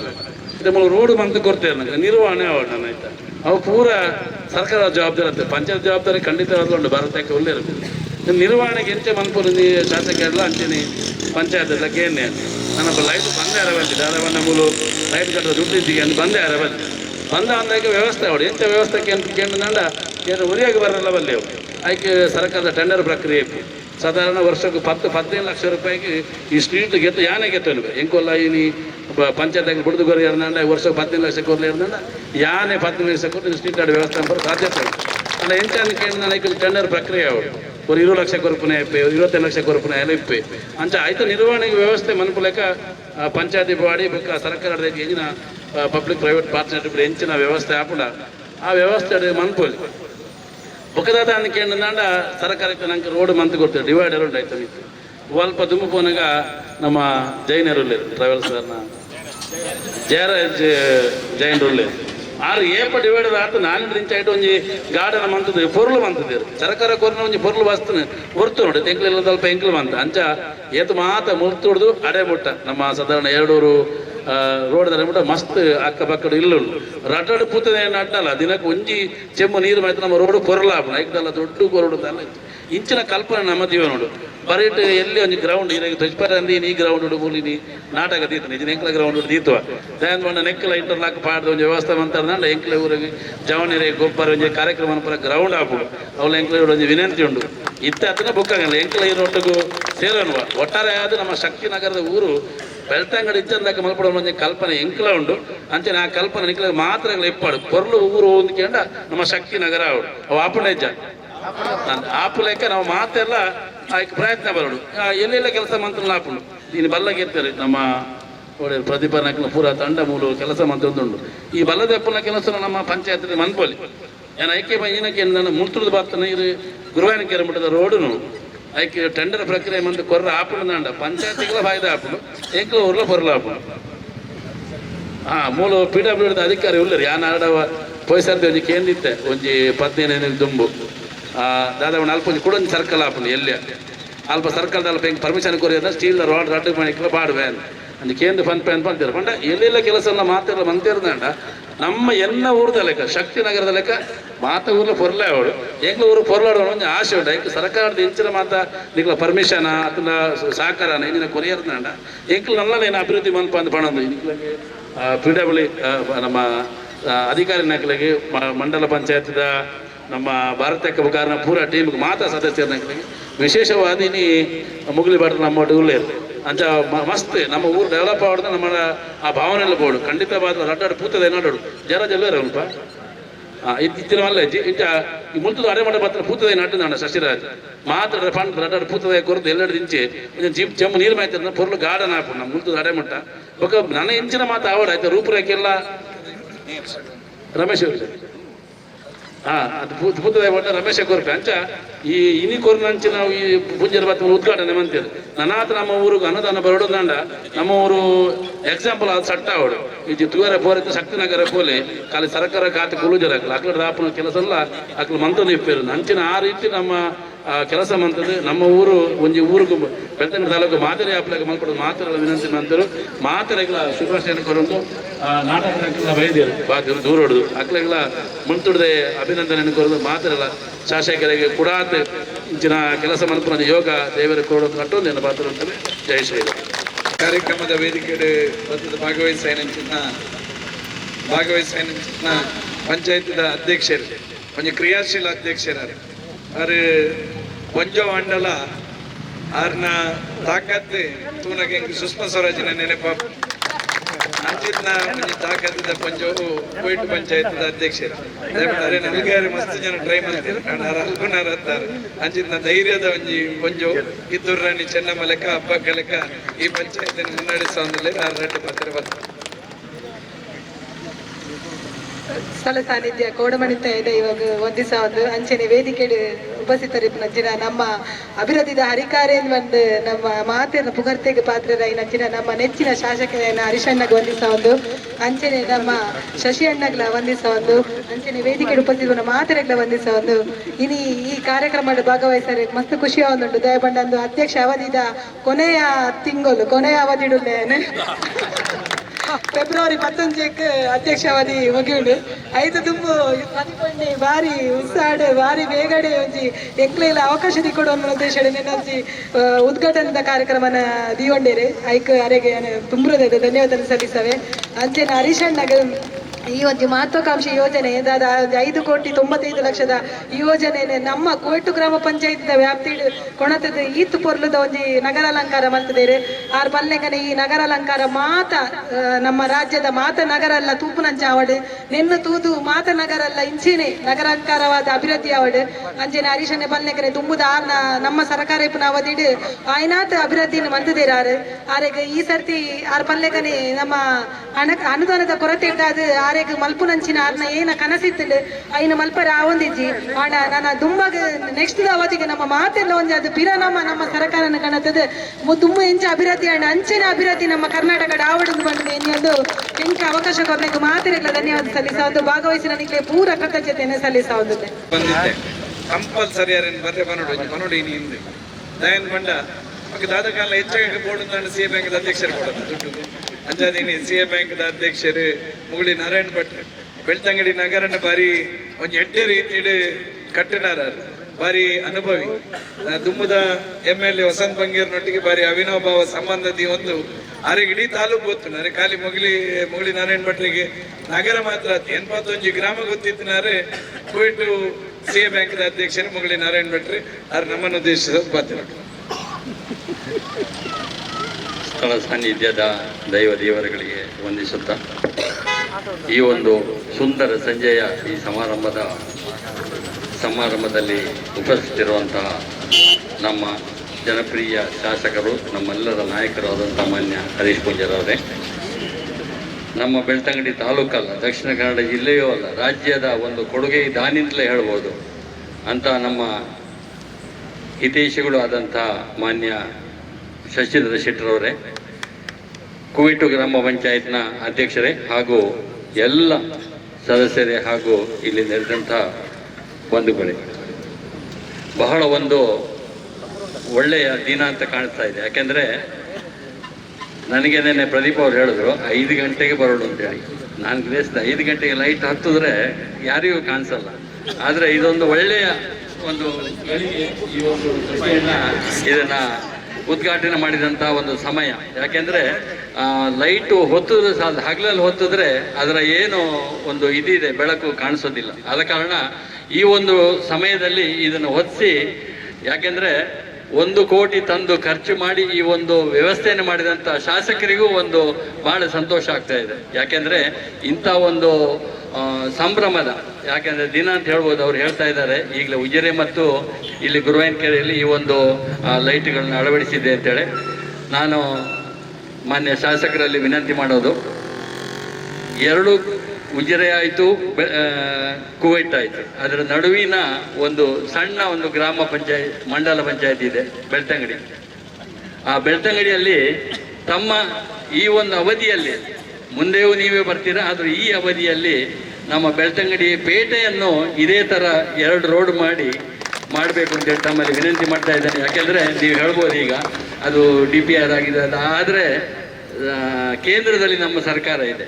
ಮೂಲ ರೋಡ್ ಮಂತ್ ಕೊಡ್ತೇವೆ ನನಗೆ ನಿರ್ವಹಣೆ ಅವಣ್ಣ ಆಯ್ತಾ. ಅವು ಪೂರ ಸರ್ಕಾರ ಜವಾಬ್ದಾರಿ ಅಂತ ಪಂಚಾಯತ್ ಜವಾಬ್ದಾರಿ ಖಂಡಿತ ಉಂಟು ಭಾರತಕ್ಕೆ ಒಳ್ಳೆ ನಿರ್ವಹಣೆಗೆ ಎಂತೆ ಮನ್ಪುರ ಶಾಸಕ ಎಲ್ಲ ಅಂಚೆನಿ ಪಂಚಾಯತ್ ಎಲ್ಲ ಕೇನೆ ನನ್ನ ಲೈಟ್ ಬಂದೇ ಅರವಲ್ಲಿ ದಾರವನ್ನ ಮೂಲು ಲೈಟ್ ಕಟ್ಟದ ದುಡ್ಡು ಇದ್ದೀಗ ಅಂತ ಬಂದೇ ಅರವಲ್ಲಿ ಬಂದ. ಅಂದಾಗ ವ್ಯವಸ್ಥೆ ಅವಳು ಎಂತ ವ್ಯವಸ್ಥೆ ಕೇಂದ್ರ ನಂಡ? ಏನು ಉರಿಯಾಗಿ ಬರಲ್ಲ ಬಲ್ಲಿ ಅವು. ಆಯ್ಕೆ ಸರ್ಕಾರದ ಟೆಂಡರ್ ಪ್ರಕ್ರಿಯೆ ಸಾಧಾರಣ ವರ್ಷಕ್ಕೆ ಪತ್ತು, ಹದಿನೈದು ಲಕ್ಷ ರೂಪಾಯಿಗೆ ಈ ಸ್ಟ್ರೀಟ್ ಗೆದ್ದು, ಯಾನೇ ಗೆತ್ತು ಎಂಕೊಲ್ಲ ಇನಿ ಪಂಚಾಯತ್ಗೆ ಬಿಡ್ದುಗೋರು ಇರ್ನಂಡ ವರ್ಷಕ್ಕೆ ಹದಿನೈದು ಲಕ್ಷ ಕೊರಲೆ ಇರ್ನಂಡ ಯಾನೇ ಹದಿನೈದು ಲಕ್ಷ ಕೊಟ್ಟು ಸ್ಟ್ರೀಟ್ ಕಾರ್ಡ್ ವ್ಯವಸ್ಥೆ ಬರೋ ಸಾಧ್ಯತೆ ಅಲ್ಲ ಎಂಚಾನೆ ಕೇಳಿ ನನಗೆ ಟೆಂಡರ್ ಪ್ರಕ್ರಿಯೆ ಅವರು ஒரு இருபது லட்ச கொறுப்புனே இப்போ ಲಕ್ಷ லட்ச கொறுப்புனே இப்போ ಅಂಚ ಆಯ್ತು, ನಿರ್ವಹಣೆಗೆ ವ್ಯವಸ್ಥೆ ಮನಪುಲೆಕ ಪಂಚಾಯತಿ ಬಾಡಿ, ಬೇಕಾ ಸರ್ಕಾರದ ಎಂಚಿನ ಪಬ್ಲಿಕ್ ಪ್ರೈವೇಟ್ ಪಾರ್ಟ್ನರ್ಶಿಪ್ ಎಂಚಿನ ವ್ಯವಸ್ಥೆ ಆಪುಂಡ ಆ ವ್ಯವಸ್ಥೆ ಮನಪುಲಿ ಒಕ್ಕದಾದ ಅನ್ಕೊಂಡಂಡ ಸರ್ಕಾರಕ್ಕೆ ನಂಗೆ ರೋಡ್ ಮಂತ್ ಕೊಡ್ತೀವಿ ಆಯ್ತು ಉಂಟಾಯ್ತು ಒಲ್ಪ ದುಮ್ಮಪೋನಾಗ ನಮ್ಮ ಜೈನರು ಟ್ರಾವೆಲ್ಸ್ ಅವ್ರನ್ನ ಜಯರಾಜ್ ಜೈನ್ ರುಲ್ಲೆ ಆರು ಏಪ ಡಿವೈಡ್ ಆತು ನಾಲ್ಕು ಇಂಚ ಒಂಜಿ ಗಾರ್ಡನ್ ಮಂತದ ಪೊರ್ಲು ಮಂತದ ಸರಕಾರ ಕೊರ್ನ ಒಂಜಿ ಪೊರ್ಲು ಬಸ್ತನ ಹೊರ್ತು ನೋಡಿ, ತೆಂಕ್ಲೆಲ್ಲ ಸ್ವಲ್ಪ ಎಂಕ್ಲು ಮಂತ. ಅಂಚ ಏತು ಮಾತ ಮುರ್ತುಡ್ದು ಅಡೆ ಮುಟ್ಟ. ನಮ್ಮ ಸಾಧಾರಣ ಎರಡೂರು ರೋಡ್ ಬಿಟ್ಟು ಮಸ್ತ್ ಅಕ್ಕ ಪಕ್ಕ ಇಲ್ಲ ರಡ್ಡ ಪೂತದ ಏನು ಅಡ್ಡಲ್ಲ ದಿನಕ್ಕೆ ಒಂಜಿ ಚೆಮ್ಮು ನೀರು ಮಾತ್ರ ನಮ್ಮ ರೋಡ್ ಪೊರ್ಲಾಪ ಐಕ್ದಲ್ಲ ದೊಡ್ಡ ಕೊರಡು ಅಲ್ಲ. ಇಂಚಿನ ಕಲ್ಪನೆ ನಮ್ಮ ದೀವ ನೋಡು ಬರೀಟ್ ಎಲ್ಲಿ ಒಂದು ಗ್ರೌಂಡ್ ಈಗ ತಜ್ಪರ ಅಂದಿ ನೀ ಗ್ರೌಂಡ್ ಮೂಲಿನಿ, ನಾಟಕ ದೀತ ನಿಜ ಎಂಕ್ಲ ಗ್ರೌಂಡ್ ದೀತ್ವ ದಯಾನ್ ಮಣ್ಣ ನೆಕ್ಕಲ ಇಂಟರ್ಲಾಕ್ ಪಾಡ್ದ ಒಂದು ವ್ಯವಸ್ಥೆ ಮಂತಾರ್ದಂಡ ಎಂಕ್ಲ ಊರಿಗೆ ಜವನಿರೆ ಗೊಬ್ಬರ ಒಂದು ಕಾರ್ಯಕ್ರಮ ಪರ ಗ್ರೌಂಡ್ ಹಾಕುಡು ಅವಳ ಎಂಕ್ಲ ಒಂದು ವಿನಂತಿ ಉಂಡು ಇತ್ತ ಅದನ್ನ ಬುಕ್ಕಾಗಲ್ಲ ಎಂಕ್ಲ ಇರೋಟ್ಟಿಗೂ ಸೇರೋನ್ವ ಒಟ್ಟಾರೆ ಆದ ನಮ್ಮ ಶಕ್ತಿ ನಗರದ ಊರು ಇಚ್ಚಂದಕ್ಕೆ ಮಲ್ಪಡ ಒಂದು ಕಲ್ಪನೆ ಎಂಕ್ಲ ಉಂಡು ಅಂಚನೆ ಆ ಕಲ್ಪನೆ ನಿಕ್ಲ ಮಾತ್ರ ಇಪ್ಪಾಡು. ಪೊರ್ಲು ಊರು ಹೊಂದ್ಕೊಂಡ ನಮ್ಮ ಶಕ್ತಿ ನಗರ ಅವಳು ಅವು ಆಪುಣ ಇಜ್ಜ ಆಪು ಲೆಕ್ಕ ನಾವು ಮಾತೆಲ್ಲ ಪ್ರಯತ್ನ ಬರೋಡು ಆ, ಎಲ್ಲೆಲ್ಲ ಕೆಲಸ ಮಂತ್ರ ಆಪುಂಡು ನೀನು ಬಲ್ಲ ಎತ್ತಾರೆ ನಮ್ಮ ಪ್ರತಿಭಟನಾ ಪೂರ ತಂಡ ಮೂಲ ಕೆಲಸ ಮಂತ್ರ ಉಂಟು. ಈ ಬಲ್ಲದಪ್ಪನ ಕೆಲಸ ನಮ್ಮ ಪಂಚಾಯತ್ ಮನ್ಪೋಲಿ. ಏನು ಐಕ್ಯ ಏನಕ್ಕೆ ನನ್ನ ಮುಳ್ತುಳಿದು ಬಾತನ ಇದು ಗುರುವಾಯನ ಕೆರೆ ಮಟ್ಟದ ರೋಡುನು ಐಕ್ಯ ಟೆಂಡರ್ ಪ್ರಕ್ರಿಯೆ ಆಪುಂಡು ದಾಂಡ ಪಂಚಾಯತಿಗಳ ಫಾಯ್ದ ಆಪುಂಡು ಎಂಕ್ಲ ಊರ್ಲ ಪೊರ್ಲ ಆಪುಂಡು ಹಾ, ಮೂಲು ಪಿ ಡಬ್ಲ್ಯೂ ಅಧಿಕಾರಿ ಉಳ್ಳರು. ಯಾ ಆಡವ ಪೊಯ್ಸರ್ದಿ ಒಂಜಿ ಕೇಂದಿತ್ತೆ ಒಂಜಿ ಪದ್ನೇನು ದುಂಬು. ದಾದ ಒಂದು ಅಲ್ಪ ಒಂಜಿ ಕುಡೊಂಜಿ ಸರ್ಕಲ್ ಆಪುಂಡು ಎಲ್ಲಿ ಅಲ್ಪ ಸರ್ಕಲ್ ಅಲ್ಪ ಹೆಂಗೆ ಪರ್ಮಿಷನ್ ಕೊರಿಯೋದ ಸ್ಟೀಲ್ ರೋಡ್ ರಡ್ಡು ಮಾಡಿಕ್ಲ ಅಂತ ಅಂದ್. ಕೇಂದ್ರ ಫನ್ ಪೇನ್ ಬಂದಿರ ಪಂಡ ಎಲ್ಲೆಲ್ಲ ಕೆಲಸ ಎಲ್ಲ ಮಾತೆಲ್ಲ ಮಂತಿರ್ದಂಡ ನಮ್ಮ ಎಲ್ಲ ಊರದ ಲೆಕ್ಕ, ಶಕ್ತಿ ನಗರದ ಲೆಕ್ಕ, ಮಾತ ಊರ್ಲ ಪೊರ್ಲ ಅವಳು. ಎಂಗ್ಲ ಊರು ಪೊರ್ಲಾಡ ಒಂಜಿ ಆಸೆ ಉಂಟು. ಎಂಕ್ ಸರ್ಕಾರದ ಇಂಚಿನ ಮಾತ ನಿಕ್ಲ ಪರ್ಮಿಷನ್ ಅದನ್ನ ಸಹಕಾರನ ಇಂಜಿನ ಕೊರಿಯರ್ದಂಡ ಎಂಕ್ಲ ನಲ್ಲ ಏನು ಅಭಿವೃದ್ಧಿ ಮನ್ಪ ಅಂದ್ ಪಣಂದು. ನಿಕ್ಲಗೆ ಪಿ ಡಬ್ಲ್ಯೂ ನಮ್ಮ ಅಧಿಕಾರಿ ನಾಯಕರಿಗೆ ಮ- ಮಂಡಲ ಪಂಚಾಯತ್ದ, ನಮ್ಮ ಭಾರತಕ್ಕೆ ಕಾರಣ ಪೂರ ಟೀಮ್ಗೆ ಮಾತಾ ಸದಸ್ಯರ ನಾಯಕರಿಗೆ ವಿಶೇಷವಾದಿ ನೀ ಮುಗಿಲಿಬಾರ್ದು ನಮ್ಮ ಒಟ್ಟು ಅಂತ ಮಸ್ತ್ ನಮ್ಮ ಊರು ಡೆವಲಪ್ ಆಗೋದು ನಮ್ಮ ಆ ಭಾವನೆ ಎಲ್ಲ ಬೋಡು ಖಂಡಿತವಾದ ಅಡ್ಡಾಡು ಪೂತದೆ ಏನಾಡೋಡು ಜರ ಜಲ್ಲರ ಅಲ್ಪ. ಇತ್ತಿನ ಅಲ್ಲ ಇಂಚ ಈ ಮುಂತದ ಅರೆ ಮಾಡ ಮಾತ್ರ ಪೂತದೆ ನಟ್ಟು ನಾಡ ಶಶಿರಾಜ್ ಮಾತ್ರ ಫಂಡ್ ರಡ್ಡಾಡು ಪೂತದೆ ಕೊರದು ಎಲ್ಲೆಡೆ ದಿಂಚಿ ಜೀಪ್ ಚೆಮ್ಮ ನೀರು ಮಾಯ್ತಾರೆ ಪೊರ್ಲು ಗಾರ್ಡನ್ ಹಾಕು ನಮ್ಮ ಮುಂತದ ಅರೆ ಮಟ್ಟ ನನ್ನ ಇಂಚಿನ ಮಾತು ಆವಡ, ಆಯ್ತು? ರೂಪರೇಖೆ ಎಲ್ಲ? ರಮೇಶ್ ಅವ್ರು ಹಾ ಅದು ಪೂತ್ ಪೂತದೆ ಒಟ್ಟ ರಮೇಶ ಕೊರ್ಪೆ ಅಂಚ ಈ ಇನಿ ಕೊರ್ನಂಚಿ ನಾವು ಈ ಪೂಜ್ಯರ ಬತ್ತ ಉದ್ಘಾಟನೆ ಮಂತಿದ್ರು ನನಾತ ನಮ್ಮ ಊರಿಗೆ ಅನುದಾನ ಬರೋಡು ನಂಡ ನಮ್ಮ ಊರು ಎಕ್ಸಾಂಪಲ್ ಅದು ಸಟ್ಟ ಅವಡು ಇದು ತುಗರ ಪೋರಿತ ಶಕ್ತಿನಗರ ಕೋಲೆ, ಖಾಲಿ ಸರ್ಕಾರ ಖಾತೆ ಕುಲುಜರ ಅಕ್ಲ ರಾಪನ ಕೆಲಸ ಅಲ್ಲ ಅಕ್ಲ ಮಂತ್ರ ಇಪ್ಪೇರು ಅಂಚಿನ ಆ ರೀತಿ ನಮ್ಮ ಕೆಲಸ ಮಂತದ್ದು ನಮ್ಮ ಊರು ಒಂಜಿ ಊರಿಗೂ ಬೆಳ್ತಂಗಡಿ ತಾಲೂಕು ಮಾದರಿ ಆಪ್ಲಾಗ ಮಲ್ಪಡೋದು ಮಾತರೆಗಳ ವಿನಂತಿ ನಂತರ ಮಾತರೆಗಳ ಶುಭಾಶಯ ಕೊರೊಂದು ನಾಟಕ ಬೈದಿರು. ಬಾ, ದೂರ ಹೊಡೆದು. ಅಕ್ಲೆಗಳ ಮುಂತುಡದೆ ಅಭಿನಂದನೆ ಕೊರದು ಮಾತರೆಲ್ಲ. ಶಾಸಕರಿಗೆ ಕೂಡ ಇಂಚಿನ ಕೆಲಸ ಮಲ್ಪನ ಯೋಗ ದೇವರ ಕೊಡೋದು ಕಟ್ಟೊಂದು ಏನು ಪಾತ್ರ ಅಂತಾರೆ ಜೈ ಶ್ರೀರಾಮ್. ಕಾರ್ಯಕ್ರಮದ ಭಾಗವಹಿಸಿ ಬಂದದ್ದು ಭಾಗವಹಿಸಿನ ಭಾಗವಹಿಸಿನ ಪಂಚಾಯತ್ದ ಅಧ್ಯಕ್ಷರು, ಒಂದು ಕ್ರಿಯಾಶೀಲ ಅಧ್ಯಕ್ಷರು ಅವರು ಪಂಜೋ ಮಂಡಲ ಆರ್ನ ತಾಕತ್ ತೂನಗೆ ಸುಷ್ಮಾ ಸ್ವರಾಜಿನ ನೆನಪ ಅಂಚಿನ ಒಂಜಿ ತಾಕತ್ತಿದ ಪಂಜೋ ಕೊಯ್ಟು ಪಂಚಾಯತ್ ಅಧ್ಯಕ್ಷರು. ಅರೆ ನಮಗೆ ಮಸ್ತ್ ಜನ ಟ್ರೈ ಮಾಡ್ತಾರೆ? ಕಾರಣ ಅಲ್ಪನಾರ ಅಂತಾರೆ. ಅಂಚಿನ ಧೈರ್ಯದ ಒಂಜಿ ಕೊಂಚು ಕಿತ್ತೂರು ರಾಣಿ ಚೆನ್ನಮ್ಮ ಲೆಕ್ಕ ಹಬ್ಬಕ್ಕ ಲೆಕ್ಕ ಈ ಪಂಚಾಯತ್ ಮುನ್ನಡೆಸುವಂದ್ರೆ ಆರು ರೆಡ್ಡಿ ಪತ್ರ ಬರ್ತಾರೆ ಸ್ಥಳ ಸಾನ್ನಿಧ್ಯ ಕೋಡಮಣಿತ ಇದೆ. ಇವಾಗ ಒಂದು ದಿವಸ ಒಂದು ಅಂಚನೆ ವೇದಿಕೆ ಉಪಸ್ಥಿತರಿ ನಚ್ಚಿನ ನಮ್ಮ ಅಭಿವೃದ್ಧಿದ ಹರಿಕಾರೇನ್ ಒಂದು ನಮ್ಮ ಮಾತಿನ ಪುಗರ್ತೆಗೆ ಪಾತ್ರರ ನಚ್ಚಿನ ನಮ್ಮ ನೆಚ್ಚಿನ ಶಾಸಕನ ಹರಿಶಣ್ಣಗ್ ಒಂದಿಸ ಒಂದು ಅಂಚನೆ ನಮ್ಮ ಶಶಿ ಅಣ್ಣಗ್ಲ ಒಂದಿಸ ಒಂದು ಅಂಚನೆ ವೇದಿಕೆ ಉಪಸ್ಥಿತ ಮಾತರೆಗ್ಲ ಒಂದಿಸ ಒಂದು. ಇನಿ ಈ ಕಾರ್ಯಕ್ರಮದ ಭಾಗವಹಿಸರೆ ಮಸ್ತ್ ಖುಷಿ ಆಗುಂಟು ದಯಬಂಡಂದು ಅಧ್ಯಕ್ಷ ಅವಧಿದ ಕೊನೆಯ ತಿಂಗಳು, ಕೊನೆಯ ಅವಧಿಡುಲ್ಲೇನೆ. ಫೆಬ್ರವರಿ ಪತ್ತೊಂದಕ್ಕೆ ಅಧ್ಯಕ್ಷವಾದಿ ಮುಗಿಯುಂಡು ಐದು ತುಂಬು ಪದಿಪಂಡಿ ಬಾರಿ ಉತ್ಸಾಹ ಬಾರಿ ಬೇಗಡೆ ಒಂಜಿ ಎಂಕ್ಲೆಲ್ಲ ಅವಕಾಶ ದಿಕ್ಕೊಡು ಅನ್ನೋ ಉದ್ದೇಶ ನೆನಂಜಿ ಉದ್ಘಾಟನದ ಕಾರ್ಯಕ್ರಮನ ದೀವಂಡೇರೆ ಐಕ್ ಅರೆಗೆ ತುಂಬುರದ ಧನ್ಯವಾದ ಸಲ್ಲಿಸವೆ. ಅಂಚೆನ ಹರಿಶಣ್ಣಗ ಈ ಒಂದು ಮಹತ್ವಾಕಾಂಕ್ಷಿ ಯೋಜನೆ ಐದು ಕೋಟಿ ತೊಂಬತ್ತೈದು ಲಕ್ಷದ ಯೋಜನೆ ನಮ್ಮ ಕೋಟು ಗ್ರಾಮ ಪಂಚಾಯತ್ ವ್ಯಾಪ್ತಿ ಕೊಣತದ ಈತ್ ಪೊರ್ಲದ ನಗರ ಅಲಂಕಾರ ಮಾಡ್ತಿದ್ದೇವೆ ಆರ್ ಪಲ್ಲೆಗನೆ ಈ ನಗರ ಅಲಂಕಾರ ಮಾತ ನಮ್ಮ ರಾಜ್ಯದ ಮಾತ ನಗರ ಅಲ್ಲ ತೂಪುನಂಚ ಆವಡ್ ನಿನ್ನ ತೂದು ಮಾತ ನಗರ ಅಲ್ಲ ಇಂಚಿನೆ ನಗರ ಅಲಂಕಾರವಾದ ಅಭಿವೃದ್ಧಿ ಆವಡ್ ಅಂಜನೆ ಹರೀಶನೆ ಪಲ್ಲೆಗನೆ ತುಂಬುದ ನಮ್ಮ ಸರ್ಕಾರ ಇಪ್ಪನ ಅವಧಿಡ್ ಆಯ್ನಾತ್ ಅಭಿವೃದ್ಧಿನ ಆರ್. ಆರೆಗೆ ಈ ಸರ್ತಿ ಆರ್ ಪಲ್ಲೆಗನೆ ನಮ್ಮ ಹಣ ಅನುದಾನದ ಕೊರತೆ ಇದ್ದಾದ ಆರೆಗ್ ಮಲ್ಪುನಂಚಿನ ಆರ್ನ ಏನ ಕನಸಿತ್ತಿಲ್ ಐನ ಮಲ್ಪರ ಆವೊಂದಿಜ್ಜಿ ಅಣ್ಣ ನನ್ನ ದುಂಬಗ ನೆಕ್ಸ್ಟ್ ಅವಧಿಗೆ ನಮ್ಮ ಮಾತೆಲ್ಲ ಒಂಜಿ ಅದು ಪಿರ ನಮ್ಮ ನಮ್ಮ ಕಾಣುತ್ತದೆ. ತುಂಬ ಎಂಚ ಅಭಿವೃದ್ಧಿ ಆಂಡ ಅಂಚಿನ ಅಭಿವೃದ್ಧಿ ನಮ್ಮ ಕರ್ನಾಟಕದ ಆವಡದು ಬಂದಿದೆ ಇನ್ನೊಂದು ಇಂಚ ಅವಕಾಶ ಕೊಡಬೇಕು ಮಾತಿರಲ್ಲ ಧನ್ಯವಾದ ಸಲ್ಲಿಸೋದು ಭಾಗವಹಿಸಿ ನನಗೆ ಪೂರ ಕೃತಜ್ಞತೆಯನ್ನು ಸಲ್ಲಿಸೋದು ಕಂಪಲ್ಸರಿ ದಯನ್ ಬಂಡ ಹೆಚ್ಚಾಗಿ ಬೋರ್ಡ್ ಸಿ ಬ್ಯಾಂಕ್ ಅಧ್ಯಕ್ಷರು ಕೊಡೋದು. ದುಡ್ಡು. ಅಂಜಾದೀನಿ ಸಿ ಎ ಬ್ಯಾಂಕ್ ಅಧ್ಯಕ್ಷರು ಮುಗುಳಿ ನಾರಾಯಣ್ ಭಟ್. ಬೆಳ್ತಂಗಡಿ ನಗರನ ಬಾರಿ ಒಂದು ಎಡ್ಡೆ ರೀತಿ ಕಟ್ಟಿನಾರ ಬಾರಿ ಅನುಭವಿ. ದುಮ್ಮದ ಎಂ ಎಲ್ ಎ ವಸಂತ್ ಬಂಗೇರ್ನೊಟ್ಟಿಗೆ ಬಾರಿ ಅವಿನಾಭಾವ ಸಂಬಂಧದಿ ಒಂದು ಅರೆಗಿಡಿ ಇಡೀ ತಾಲೂಕು ಗೊತ್ತು. ನಾರೆ ಖಾಲಿ ಮುಗಿಲಿ ಮುಗಿಲಿ ನಾರಾಯಣ್ ಭಟ್ಲಿಗೆ ನಗರ ಮಾತ್ರ. ಎನ್ಪತ್ತೊಂಜಿ ಗ್ರಾಮ ಗೊತ್ತಿತ್ತಿನಾರೆ ಕುವೆಟು ಸಿ ಎ ಬ್ಯಾಂಕ್ದ ಅಧ್ಯಕ್ಷರು ಮುಗಿಲಿ ನಾರಾಯಣ್ ಭಟ್ರಿ. ಅವ್ರು ನಮ್ಮನ್ನು ಉದ್ದೇಶಿಸೋದು ಪಾತ್ರ ಸ್ಥಳ ಸಾನ್ನಿಧ್ಯದ ದೈವ ದೇವರುಗಳಿಗೆ ವಂದಿಸುತ್ತಾ, ಈ ಒಂದು ಸುಂದರ ಸಂಜೆಯ ಈ ಸಮಾರಂಭದ ಸಮಾರಂಭದಲ್ಲಿ ಉಪಸ್ಥಿತಿರುವಂತಹ ನಮ್ಮ ಜನಪ್ರಿಯ ಶಾಸಕರು, ನಮ್ಮೆಲ್ಲರ ನಾಯಕರಾದಂಥ ಮಾನ್ಯ ಹರೀಶ್ ಪೂಂಜರವರೇ ನಮ್ಮ ಬೆಳ್ತಂಗಡಿ ತಾಲೂಕಲ್ಲ, ದಕ್ಷಿಣ ಕನ್ನಡ ಜಿಲ್ಲೆಯೂ ಅಲ್ಲ, ರಾಜ್ಯದ ಒಂದು ಕೊಡುಗೆ ದಾನಿಂದಲೇ ಹೇಳ್ಬೋದು. ಅಂತ ನಮ್ಮ ಹಿತೈಷಿಗಳು ಆದಂತಹ ಮಾನ್ಯ ಶಶಿಧರ ಶೆಟ್ಟರವರೇ ಕುವಿಟು ಗ್ರಾಮ ಪಂಚಾಯತ್ನ ಅಧ್ಯಕ್ಷರೇ ಹಾಗೂ ಎಲ್ಲ ಸದಸ್ಯರೇ ಹಾಗೂ ಇಲ್ಲಿ ನೆರೆದಂಥ ಬಂಧುಗಳೇ. ಬಹಳ ಒಂದು ಒಳ್ಳೆಯ ದಿನ ಅಂತ ಕಾಣಿಸ್ತಾ ಇದೆ. ಯಾಕೆಂದರೆ ನನಗೆ ನೆನೆ ಪ್ರದೀಪ್ ಅವ್ರು ಹೇಳಿದ್ರು, ಐದು ಗಂಟೆಗೆ ಬರೋಡು ಅಂತೇಳಿ. ನಾನು ಗ್ರಹಿಸಿದ ಐದು ಗಂಟೆಗೆ ಲೈಟ್ ಹತ್ತಿದ್ರೆ ಯಾರಿಗೂ ಕಾಣಿಸಲ್ಲ. ಆದರೆ ಇದೊಂದು ಒಳ್ಳೆಯ ಒಂದು ಇದನ್ನ ಉದ್ಘಾಟನೆ ಮಾಡಿದಂಥ ಒಂದು ಸಮಯ. ಯಾಕೆಂದರೆ ಲೈಟು ಹೊತ್ತಿದ್ರೆ ಸಾಲ ಹಗಲಲ್ಲಿ ಹೊತ್ತಿದ್ರೆ ಅದರ ಏನು ಒಂದು ಇದಿದೆ, ಬೆಳಕು ಕಾಣಿಸೋದಿಲ್ಲ. ಆದ ಕಾರಣ ಈ ಒಂದು ಸಮಯದಲ್ಲಿ ಇದನ್ನು ಹೊತ್ತಿಸಿ ಯಾಕೆಂದರೆ ಒಂದು ಕೋಟಿ ತಂದು ಖರ್ಚು ಮಾಡಿ ಈ ಒಂದು ವ್ಯವಸ್ಥೆಯನ್ನು ಮಾಡಿದಂಥ ಶಾಸಕರಿಗೂ ಒಂದು ಬಹಳ ಸಂತೋಷ ಆಗ್ತಾ ಇದೆ. ಯಾಕೆಂದರೆ ಇಂಥ ಒಂದು ಸಂಭ್ರಮದ ಯಾಕೆಂದರೆ ದಿನ ಅಂತ ಹೇಳ್ಬೋದು, ಅವ್ರು ಹೇಳ್ತಾ ಇದ್ದಾರೆ. ಈಗಲೇ ಉಜಿರೆ ಮತ್ತು ಇಲ್ಲಿ ಗುರುವಾಯನಕೆರೆಯಲ್ಲಿ ಈ ಒಂದು ಲೈಟ್ಗಳನ್ನ ಅಳವಡಿಸಿದೆ ಅಂತೇಳಿ ನಾನು ಮಾನ್ಯ ಶಾಸಕರಲ್ಲಿ ವಿನಂತಿ ಮಾಡೋದು. ಎರಡು ಉಜಿರೆ ಆಯಿತು ಕುವೈಟ್ ಆಯಿತು. ಅದರ ನಡುವಿನ ಒಂದು ಸಣ್ಣ ಒಂದು ಗ್ರಾಮ ಪಂಚಾಯತ್, ಮಂಡಲ ಪಂಚಾಯತ್ ಇದೆ, ಬೆಳ್ತಂಗಡಿ. ಆ ಬೆಳ್ತಂಗಡಿಯಲ್ಲಿ ತಮ್ಮ ಈ ಒಂದು ಅವಧಿಯಲ್ಲಿ, ಮುಂದೆಯೂ ನೀವೇ ಬರ್ತೀರಾ, ಆದರೆ ಈ ಅವಧಿಯಲ್ಲಿ ನಮ್ಮ ಬೆಳ್ತಂಗಡಿ ಪೇಟೆಯನ್ನು ಇದೇ ಥರ ಎರಡು ರೋಡ್ ಮಾಡಿ ಮಾಡಬೇಕು ಅಂತೇಳಿ ತಮ್ಮಲ್ಲಿ ವಿನಂತಿ ಮಾಡ್ತಾ ಇದ್ದೇನೆ. ಯಾಕೆಂದರೆ ನೀವು ಹೇಳ್ಬೋದು ಈಗ ಅದು ಡಿ ಪಿ ಆರ್ ಆಗಿದೆ ಆದರೆ ಕೇಂದ್ರದಲ್ಲಿ ನಮ್ಮ ಸರ್ಕಾರ ಇದೆ.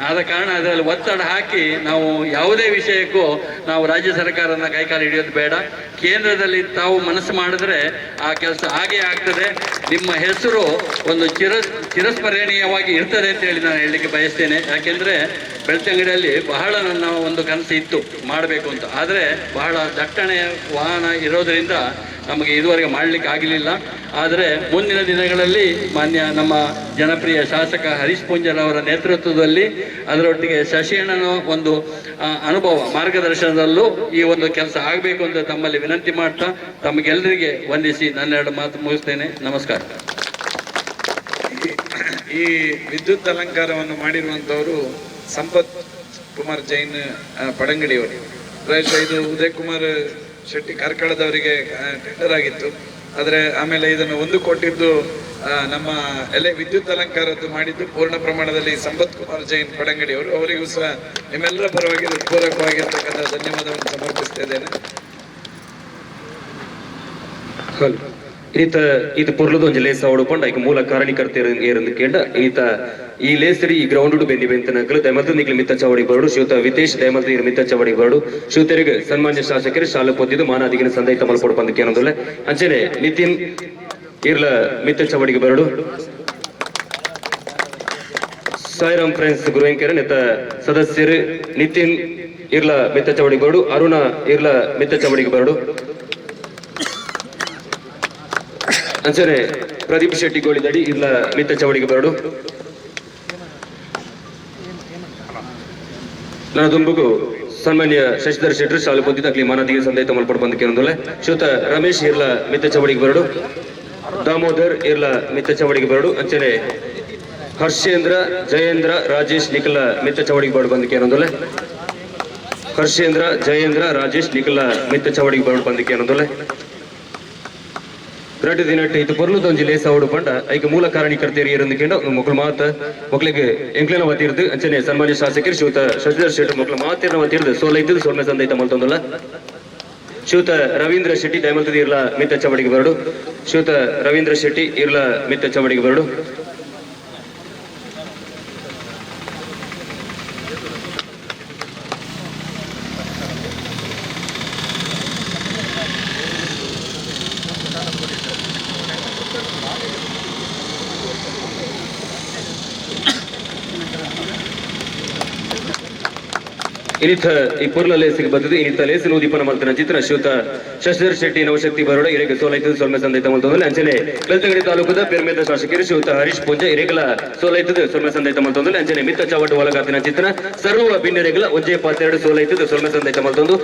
ಆದ ಕಾರಣ ಅದರಲ್ಲಿ ಒತ್ತಡ ಹಾಕಿ ನಾವು ಯಾವುದೇ ವಿಷಯಕ್ಕೂ ನಾವು ರಾಜ್ಯ ಸರ್ಕಾರನ ಕೈಕಾಲು ಹಿಡಿಯೋದು ಬೇಡ. ಕೇಂದ್ರದಲ್ಲಿ ತಾವು ಮನಸ್ಸು ಮಾಡಿದ್ರೆ ಆ ಕೆಲಸ ಹಾಗೆ ಆಗ್ತದೆ. ನಿಮ್ಮ ಹೆಸರು ಒಂದು ಚಿರ ಚಿರಸ್ಮರಣೀಯವಾಗಿ ಇರ್ತದೆ ಅಂತ ಹೇಳಿ ನಾನು ಹೇಳಲಿಕ್ಕೆ ಬಯಸ್ತೇನೆ. ಯಾಕೆಂದರೆ ಬೆಳ್ತಂಗಡಿಯಲ್ಲಿ ಬಹಳ ನನ್ನ ಒಂದು ಕನಸು ಇತ್ತು ಮಾಡಬೇಕು ಅಂತ. ಆದರೆ ಬಹಳ ದಟ್ಟಣೆ ವಾಹನ ಇರೋದರಿಂದ ನಮಗೆ ಇದುವರೆಗೆ ಮಾಡಲಿಕ್ಕೆ ಆಗಲಿಲ್ಲ ಆದರೆ ಮುಂದಿನ ದಿನಗಳಲ್ಲಿ ಮಾನ್ಯ ನಮ್ಮ ಜನಪ್ರಿಯ ಶಾಸಕ ಹರೀಶ್ ಪೂಂಜಲ್ ಅವರ ನೇತೃತ್ವದಲ್ಲಿ ಅದರೊಟ್ಟಿಗೆ ಶಶಿಯಣ್ಣನ ಒಂದು ಅನುಭವ ಮಾರ್ಗದರ್ಶನದಲ್ಲೂ ಈ ಒಂದು ಕೆಲಸ ಆಗಬೇಕು ಅಂತ ತಮ್ಮಲ್ಲಿ ವಿನಂತಿ ಮಾಡ್ತಾ ತಮಗೆಲ್ಲರಿಗೆ ವಂದಿಸಿ ನನ್ನೆರಡು ಮಾತು ಮುಗಿಸ್ತೇನೆ. ನಮಸ್ಕಾರ. ಈ ವಿದ್ಯುತ್ ಅಲಂಕಾರವನ್ನು ಮಾಡಿರುವಂತವರು ಸಂಪತ್ ಕುಮಾರ್ ಜೈನ್ ಪಡಂಗಡಿಯವರು. ಇದು ಉದಯ್ ಕುಮಾರ್ ಶೆಟ್ಟಿ ಕಾರ್ಕಳದವರಿಗೆ ಟೆಂಡರ್ ಆಗಿತ್ತು. ಆದರೆ ಆಮೇಲೆ ಇದನ್ನು ಒಂದು ಕೊಟ್ಟಿದ್ದು ನಮ್ಮ ಎಲೆ ವಿದ್ಯುತ್ ಅಲಂಕಾರದ್ದು ಮಾಡಿದ್ದು ಪೂರ್ಣ ಪ್ರಮಾಣದಲ್ಲಿ ಸಂಪತ್ ಕುಮಾರ್ ಜೈನ್ ಪಡಂಗಡಿಯವರು ಅವರಿಗೂ ಸಹ ನಿಮ್ಮೆಲ್ಲರ ಪರವಾಗಿ ಪೂರಕವಾಗಿರ್ತಕ್ಕಂಥ ಧನ್ಯವಾದವನ್ನು ಸಮರ್ಪಿಸ್ತಾ ಇದ್ದೇನೆ. ಈತ ಪೊರ್ಲದ ಒಂಜಿ ಲೇಸ ಪಂಡ ಐಕ ಮೂಲ ಕಾರಣೀಕರ್ತ ಏರಂದು ಕೇಂಡ. ಈತ ಈ ಲೇಸರಿ ಈ ಗ್ರೌಂಡ್ ಬೆನ್ನಿ ಬೆಂತನಕಲು ದಮದ ನಿಗ್ಲಿ ಮಿತ್ತ ಚವಡಿ ಬರಡು ಶಿವತ ವಿತೇಶ್ ದಮದ ಇರು ಮಿತ್ತ ಚವಡಿ ಬರಡು. ಶಿವತೆರಿಗೆ ಸನ್ಮಾನ್ಯ ಶಾಸಕರು ಶಾಲೆ ಪೊದ್ದಿದ್ದು ಮಾನಾದಿಗಿನ ಸಂದೈತ ಮಲ್ಪಡು ಬಂದಕ್ಕೆ ಅನ್ನೋದಿಲ್ಲ ಅಂಚನೆ ನಿತಿನ್ ಇರ್ಲ ಮಿತ್ತ ಚವಡಿಗೆ ಬರಡು. ಸಾಯಿರಾಮ್ ಫ್ರೆಂಡ್ಸ್ ಗುರುವೆಂಕರ ನೆತ್ತ ಸದಸ್ಯರು ನಿತಿನ್ ಇರ್ಲ ಮಿತ್ತ ಚವಡಿಗೆ ಬರಡು, ಅರುಣ ಇರ್ಲ ಮಿತ್ತ ಚವಡಿಗೆ ಬರಡು. ಅಂಚನೆ ಪ್ರದೀಪ್ ಶೆಟ್ಟಿ ಗೋಳಿದಡಿ ಇಲ್ಲ ಮಿತ್ತ ಚವಡಿಗೆ ಬರಡು. ನನ್ನ ದುಂಬುಗು ಸನ್ಮಾನ್ಯ ಶಶಿಧರ್ ಶೆಟ್ಟರ್ ಶಾಲೆ ಬಂದಿದ್ದ ಅಗ್ಲಿ ಮಾನದಿಗೆ ಸಂದೈತ ಮಲ್ಪಡು ಬಂದಕ್ಕೆ ಒಂದೊಳ್ಳೆ ಶ್ರೀಯುತ ರಮೇಶ್ ಇರ್ಲ ಮಿತ್ತ ಚವಡಿಗೆ ಬರಡು. ದಾಮೋದರ್ ಇರ್ಲ ಮಿತ್ತ ಚವಡಿಗೆ ಬರಡು. ಅಂಚನೆ ಹರ್ಷೇಂದ್ರ, ಜಯೇಂದ್ರ, ರಾಜೇಶ್, ನಿಖಲ ಮಿತ್ತ ಚವಡಿಗೆ ಬರಡು ಬಂದಕ್ಕೆ ಅನ್ನೋದಿಲ್ಲ ಹರ್ಷೇಂದ್ರ, ಜಯೇಂದ್ರ, ರಾಜೇಶ್, ನಿಖಲ ಮಿತ್ತ ಚವಡಿಗೆ ಬರಡು ಬಂದಕ್ಕೆ ಅನ್ನೋದಿಲ್ಲ ದಿನ ಇದು ಪೊರ್ಲುದ ಒಂಜಿ ಲೇಸ ಅವಡು ಪಂಡ. ಐಕ ಮೂಲ ಕಾರಣೀಕರ್ತೇರಿ ಇರಂದುಕೊಂಡು ಮಕ್ಕಳು ಮಾತ ಮಕ್ಕಳಿಗೆ ಎಂಕ್ಲೇನ ಮಾತಿರ್ದು ಅಂಚನೆ ಸನ್ಮಾನ್ಯ ಶಾಸಕರು ಶಿವತ ಶಶಿಧರ್ ಶೆಟ್ಟಿ ಮಕ್ಕಳು ಮಾತಿರ್ನ ಮಾತಿರ್ದು ಸೋಲೈತಿದ್ದು ಸೋಲ್ಮೆ ಸಂದೈತ ಮಲ್ತೊಂದಲ್ಲ ಶೂತ ರವೀಂದ್ರ ಶೆಟ್ಟಿ, ದಯಮಲ್ತದ ಇರ್ಲ ಮಿತ್ತ ಚವಡಿಗೆ ಬರಡು. ಶಿವತ ರವೀಂದ್ರ ಶೆಟ್ಟಿ ಇರ್ಲ ಮಿತ್ತ ಚವಡಿಗೆ ಬರಡು. ಇನಿತ ಈ ಪುರ್ಲ ಲೇಸಿಗೆ ಬಂದಿದೆ ಇನಿತ ಲೇಸಿನ ಉದೀಪನ ಮಾಡ್ತಾನೆ ಚಿತ್ರ ಶಿವತ ಶಶಿಧರ್ ಶೆಟ್ಟಿ, ನವಶಕ್ತಿ ಬರೋಡ ಇರೆಗೆ ಸೋಲೈತದ, ಸೊಲ್ಮೆ ಸಂದೈತ ಮಂತಂದ್ರೆ ಅಂಚನೆ ಬೆಳ್ತಂಗಡಿ ತಾಲೂಕದ ಪೆರ್ಮೇದ ಶಾಸಕರು ಶಿವತ ಹರೀಶ್, ಪೂಂಜ ಇರೆಗಲ ಸೋಲೈತದ, ಸೊಲ್ಮೆ ಸಂದೈತ ಮಂತಂದ್ರೆ ಅಂಚನೆ ಮಿತ್ತ ಚಾವಟ ಒಳಗಾತಿನ ಚಿತ್ರ ಸರ್ವ ಭಿನ್ನರೆಗಲ ಒಂಜೆ ಪಾತ್ರೆರಡು ಸೋಲೈತದ, ಸೊಲ್ಮೆ ಸಂದೈತ ಮಲ್ತೊಂದು